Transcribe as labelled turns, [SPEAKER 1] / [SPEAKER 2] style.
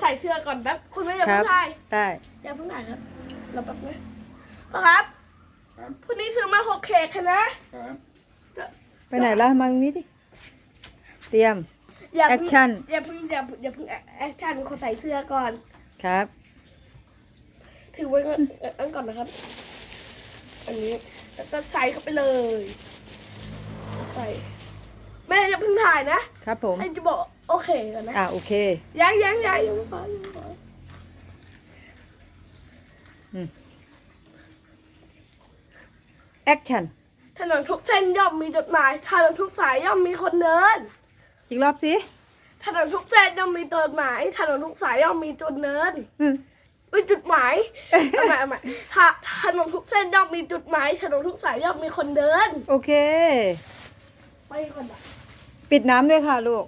[SPEAKER 1] ใส่เสื้อก่อนแป๊บคุณไม่อย่า
[SPEAKER 2] ค
[SPEAKER 1] เพิ่
[SPEAKER 2] รับ
[SPEAKER 1] งถ่าย
[SPEAKER 2] ได้
[SPEAKER 1] อย่าเพิ่งถ่ายครับเราแป๊บนะพ่อครับ
[SPEAKER 3] ครับ
[SPEAKER 1] พรุ่งนี้ซื้อมาหกเคกใช่ไหม
[SPEAKER 3] ครับ
[SPEAKER 2] ไปไหนล่ะมาตรงนี้ดิเตรียม
[SPEAKER 1] อย่าเพิ่ง
[SPEAKER 2] Action
[SPEAKER 1] อย่าเพิ่งอย่าอย่าเพิ่งแอคชั่นขอใส่เสื้อก่อน
[SPEAKER 2] ครับ
[SPEAKER 1] ถือไว้ก่อนเอ่ออันก่อนนะครับ อันนี้แล้วก็ใส่เข้าไปเลย ใส่แม่อย่าเพิ่งถ่ายนะครับ
[SPEAKER 2] ผม
[SPEAKER 1] ให้จะบอก โอเคก่อนนะ
[SPEAKER 2] อ่าโอเค
[SPEAKER 1] ยังยังยังยังไม่พอยังไม่พอ
[SPEAKER 2] แอคชั่น
[SPEAKER 1] ถนนทุกเส้นย่อมมีจุดหมายถนนทุกสายย่อมมีคนเดิน
[SPEAKER 2] อีกรอบสิ
[SPEAKER 1] ถนนทุกเส้นย่อมมีจุดหมายถนนทุกสายย่อมมีจุดเดิน
[SPEAKER 2] อืม
[SPEAKER 1] อุ้ยจุดหมายเอาใหม่เอาใหม่ถถนนทุกเส้นย่อมมีจุดหมายถนนทุกสายย่อมมีคนเดิน
[SPEAKER 2] โอเค
[SPEAKER 1] ไปก่อนนะ
[SPEAKER 2] ปิดน้ำด้วยค่ะลูก